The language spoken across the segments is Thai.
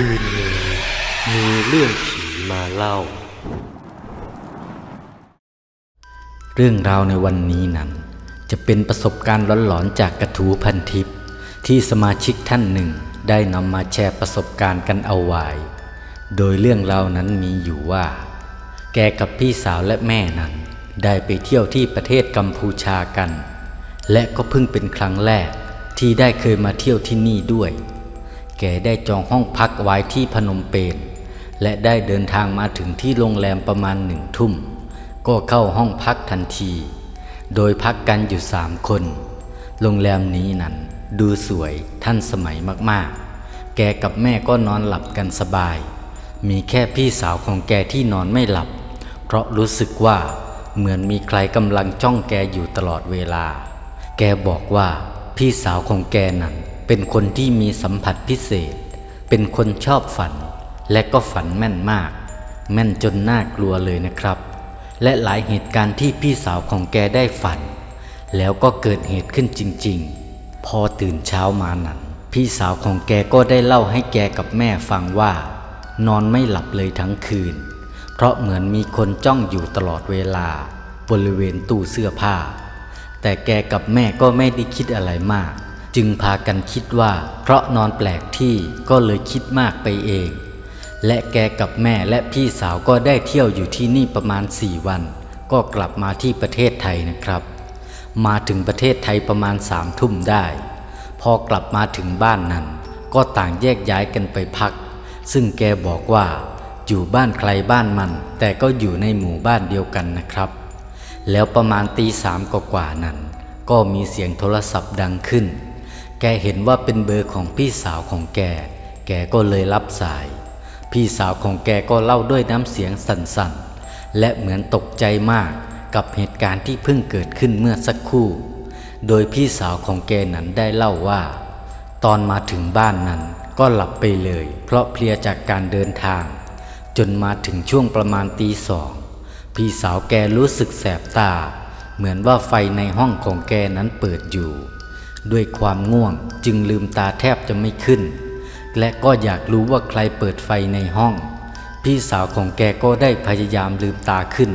คืนนี้มีเรื่องผีมาเล่า เรื่องราวในวันนี้นั้น จะเป็นประสบการณ์หลอนๆจากกระถูพันทิพย์ที่สมาชิกท่านหนึ่งได้นำมาแชร์ประสบการณ์กันเอาไว้ โดยเรื่องราวนั้นมีอยู่ว่า แกกับพี่สาวและแม่นั้น ได้ไปเที่ยวที่ประเทศกัมพูชากัน และก็เพิ่งเป็นครั้งแรกที่ได้เคยมาเที่ยวที่นี่ด้วย แกได้จองห้องพักไว้ที่พนมเปญและได้เดินทางมาถึงที่โรงแรมประมาณหนึ่งทุ่ม ก็เข้าห้องพักทันที โดยพักกันอยู่สามคน โรงแรมนี้นั้นดูสวยทันสมัยมากๆ แกกับแม่ก็นอนหลับกันสบาย มีแค่พี่สาวของแกที่นอนไม่หลับ เพราะรู้สึกว่าเหมือนมีใครกำลังจ้องแกอยู่ตลอดเวลา แกบอกว่าพี่สาวของแกนั้น เป็นคนที่มีสัมผัสพิเศษ เป็นคนชอบฝัน และก็ฝันแม่นมาก แม่นจนน่ากลัวเลยนะครับ และหลายเหตุการณ์ที่พี่สาวของแกได้ฝัน แล้วก็เกิดเหตุขึ้นจริง ๆ พอตื่นเช้ามานั้นพี่สาวของแกก็ได้เล่าให้แกกับแม่ฟังว่า นอนไม่หลับเลยทั้งคืน เพราะเหมือนมีคนจ้องอยู่ตลอดเวลา บริเวณตู้เสื้อผ้า แต่แกกับแม่ก็ไม่ได้คิดอะไรมาก จึงพากันคิดว่า เพราะนอนแปลกที่ก็เลยคิดมากไปเอง และแกกับแม่และพี่สาวก็ได้เที่ยวอยู่ที่นี่ประมาณสี่วัน ก็กลับมาที่ประเทศไทยนะครับ มาถึงประเทศไทยประมาณสามทุ่มได้ พอกลับมาถึงบ้านนั้น ก็ต่างแยกย้ายกันไปพัก ซึ่งแกบอกว่าอยู่บ้านใครบ้านมัน แต่ก็อยู่ในหมู่บ้านเดียวกันนะครับ แล้วประมาณตีสามกว่านั้น ก็มีเสียงโทรศัพท์ดังขึ้น แกเห็นว่าเป็นเบอร์ของพี่สาวของแก แกก็เลยรับสาย พี่สาวของแกก็เล่าด้วยน้ำเสียงสั่นๆ และเหมือนตกใจมากกับเหตุการณ์ที่เพิ่งเกิดขึ้นเมื่อสักครู่ โดยพี่สาวของแกนั้นได้เล่าว่า ตอนมาถึงบ้านนั้นก็หลับไปเลย เพราะเพลียจากการเดินทาง จนมาถึงช่วงประมาณตีสอง พี่สาวแกรู้สึกแสบตา เหมือนว่าไฟในห้องของแกนั้นเปิดอยู่ ด้วยความง่วงจึงลืมตาแทบจะไม่ขึ้น และก็อยากรู้ว่าใครเปิดไฟในห้อง พี่สาวของแกก็ได้พยายามลืมตาขึ้น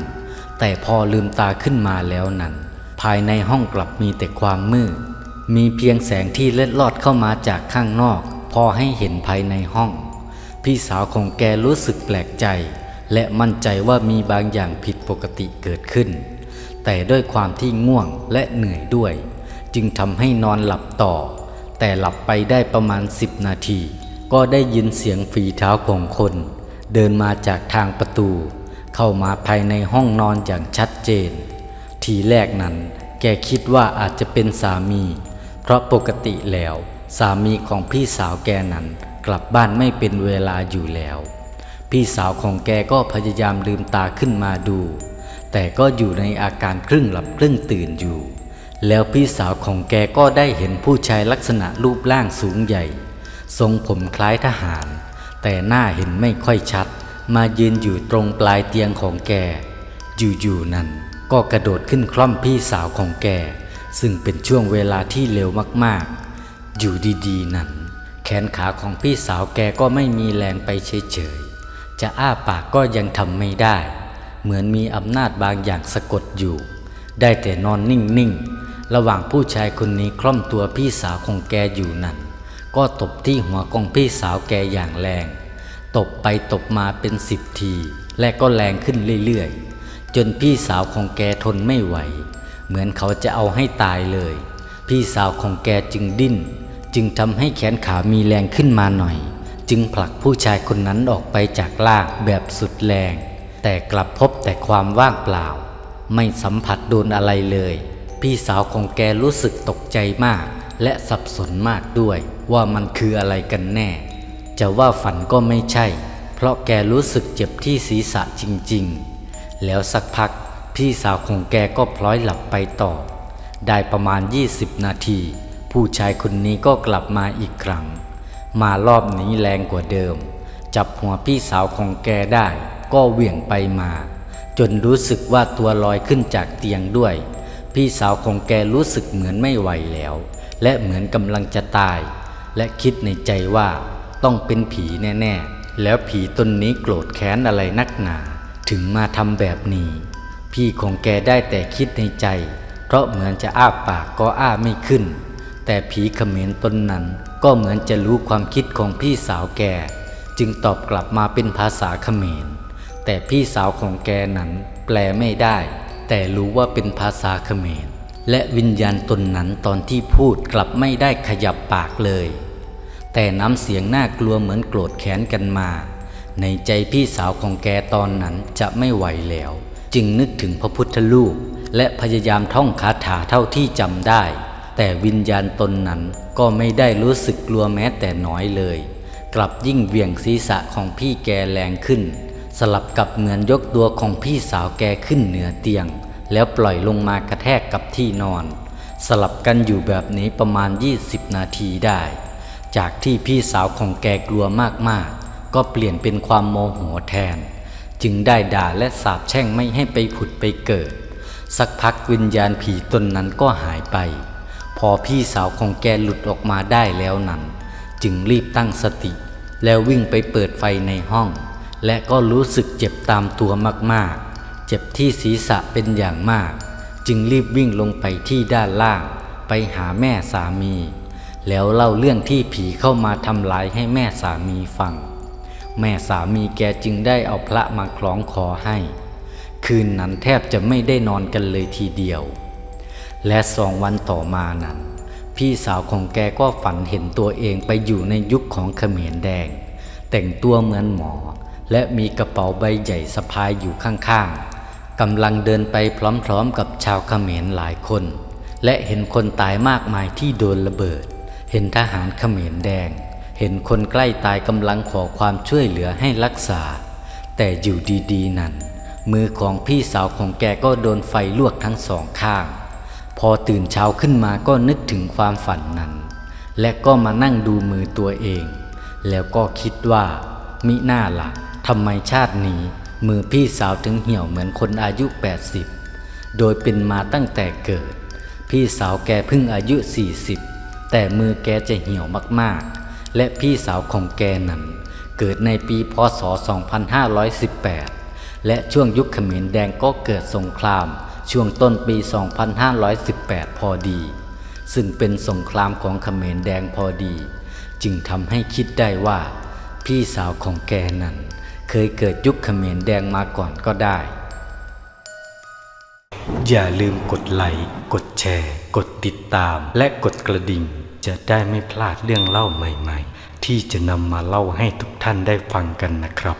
แต่พอลืมตาขึ้นมาแล้วนั้น ภายในห้องกลับมีแต่ความมืด มีเพียงแสงที่เล็ดลอดเข้ามาจากข้างนอก พอให้เห็นภายในห้อง พี่สาวของแกรู้สึกแปลกใจ และมั่นใจว่ามีบางอย่างผิดปกติเกิดขึ้น แต่ด้วยความที่ง่วงและเหนื่อยด้วย จึงทำให้นอนหลับต่อ แต่หลับไปได้ประมาณ10นาที ก็ได้ยินเสียงฝีเท้าของคน เดินมาจากทางประตู เข้ามาภายในห้องนอนอย่างชัดเจน ทีแรกนั้น แกคิดว่าอาจจะเป็นสามี เพราะปกติแล้ว สามีของพี่สาวแกนั้นกลับบ้านไม่เป็นเวลาอยู่แล้ว พี่สาวของแกก็พยายามลืมตาขึ้นมาดู แต่ก็อยู่ในอาการครึ่งหลับครึ่งตื่นอยู่ แล้วพี่สาวของแกก็ได้เห็นผู้ชายลักษณะรูปร่างสูงใหญ่ ทรงผมคล้ายทหาร แต่หน้าเห็นไม่ค่อยชัด มายืนอยู่ตรงปลายเตียงของแก อยู่ๆนั้นก็กระโดดขึ้นคล่อมพี่สาวของแก ซึ่งเป็นช่วงเวลาที่เร็วมากๆ อยู่ดีๆ นั้น แขนขาของพี่สาวแกก็ไม่มีแรงไปเฉยๆ จะอ้าปากก็ยังทำไม่ได้ เหมือนมีอำนาจบางอย่างสะกดอยู่ ได้แต่นอนนิ่งๆ ระหว่างผู้ชายคนนี้คล่อมตัวพี่สาวของแกอยู่นั้น ก็ตบที่หัวของพี่สาวแกอย่างแรง ตบไปตบมาเป็นสิบที และก็แรงขึ้นเรื่อยๆ จนพี่สาวของแกทนไม่ไหว เหมือนเขาจะเอาให้ตายเลย พี่สาวของแกจึงดิ้น จึงทำให้แขนขามีแรงขึ้นมาหน่อย จึงผลักผู้ชายคนนั้นออกไปจากลางแบบสุดแรง แต่กลับพบแต่ความว่างเปล่า ไม่สัมผัสโดนอะไรเลย พี่สาวของแกรู้สึกตกใจมาก และสับสนมากด้วย ว่ามันคืออะไรกันแน่ จะว่าฝันก็ไม่ใช่ เพราะแกรู้สึกเจ็บที่ศีรษะจริงๆ แล้วสักพัก พี่สาวของแกก็พลอยหลับไปต่อ ได้ประมาณ 20 นาที ผู้ชายคนนี้ก็กลับมาอีกครั้ง มารอบนี้แรงกว่าเดิม จับหัวพี่สาวของแกได้ ก็เหวี่ยงไปมา จนรู้สึกว่าตัวลอยขึ้นจากเตียงด้วย พี่สาวของแกรู้สึกเหมือนไม่ไหวแล้ว และเหมือนกำลังจะตาย และคิดในใจว่าต้องเป็นผีแน่ๆ แล้วผีตนนี้โกรธแค้นอะไรนักหนา ถึงมาทำแบบนี้ พี่ของแกได้แต่คิดในใจ เพราะเหมือนจะอ้าปากก็อ้าไม่ขึ้น แต่ผีเขมรตนนั้นก็เหมือนจะรู้ความคิดของพี่สาวแก จึงตอบกลับมาเป็นภาษาเขมร แต่พี่สาวของแกนั้นแปลไม่ได้ แต่รู้ว่าเป็นภาษาเขมร และวิญญาณตนนั้นตอนที่พูดกลับไม่ได้ขยับปากเลย แต่น้ำเสียงน่ากลัวเหมือนโกรธแค้นกันมา ในใจพี่สาวของแกตอนนั้นจะไม่ไหวแล้ว จึงนึกถึงพระพุทธรูปและพยายามท่องคาถาเท่าที่จำได้ แต่วิญญาณตนนั้นก็ไม่ได้รู้สึกกลัวแม้แต่น้อยเลย กลับยิ่งเวียงศีรษะของพี่แกแรงขึ้น สลับกับเหมือนยกตัวของพี่สาวแกขึ้นเหนือเตียง แล้วปล่อยลงมากระแทกกับที่นอน สลับกันอยู่แบบนี้ประมาณ 20 นาทีได้ จากที่พี่สาวของแกกลัวมากๆ ก็เปลี่ยนเป็นความโมโหแทน จึงได้ด่าและสาปแช่งไม่ให้ไปผุดไปเกิด สักพักวิญญาณผีตนนั้นก็หายไป พอพี่สาวของแกหลุดออกมาได้แล้วนั้น จึงรีบตั้งสติ แล้ววิ่งไปเปิดไฟในห้อง และก็รู้สึกเจ็บตามตัวมากๆ เจ็บที่ศีรษะเป็นอย่างมาก จึงรีบวิ่งลงไปที่ด้านล่าง ไปหาแม่สามี แล้วเล่าเรื่องที่ผีเข้ามาทำร้ายให้แม่สามีฟัง แม่สามีแกจึงได้เอาพระมาคล้องคอให้ คืนนั้นแทบจะไม่ได้นอนกันเลยทีเดียว และสองวันต่อมานั้น พี่สาวของแกก็ฝันเห็นตัวเองไปอยู่ในยุคของเขมรแดง แต่งตัวเหมือนหมอ และมีกระเป๋าใบใหญ่สะพายอยู่ข้างๆกำลังเดินไปพร้อมๆกับชาวเขมรหลายคน และเห็นคนตายมากมายที่โดนระเบิด เห็นทหารเขมรแดง เห็นคนใกล้ตายกำลังขอความช่วยเหลือให้รักษา แต่อยู่ดีๆ นั้น มือของพี่สาวของแกก็โดนไฟลวกทั้งสองข้าง พอตื่นเช้าขึ้นมาก็นึกถึงความฝันนั้น และก็มานั่งดูมือตัวเอง แล้วก็คิดว่ามิหน่าละ่ะ ทำไมชาตินี้มือพี่สาวถึงเหี่ยวเหมือนคนอายุ 80 โดยเป็นมาตั้งแต่เกิด พี่สาวแกเพิ่งอายุ 40 แต่มือแกจะเหี่ยวมากๆ และพี่สาวของแกนั้นเกิดในปีพศ 2518 และช่วงยุคเขมรแดงก็เกิดสงคราม ช่วงต้นปี 2518 พอดี ซึ่งเป็นสงครามของเขมรแดงพอดี จึงทำให้คิดได้ว่า พี่สาวของแกนั้น เคยเกิดยุคเขมรแดงมาก่อนก็ได้ อย่าลืมกดไลค์กดแชร์ กดติดตาม และกดกระดิ่ง จะได้ไม่พลาดเรื่องเล่าใหม่ ๆ ที่จะนำมาเล่าให้ทุกท่านได้ฟังกันนะครับ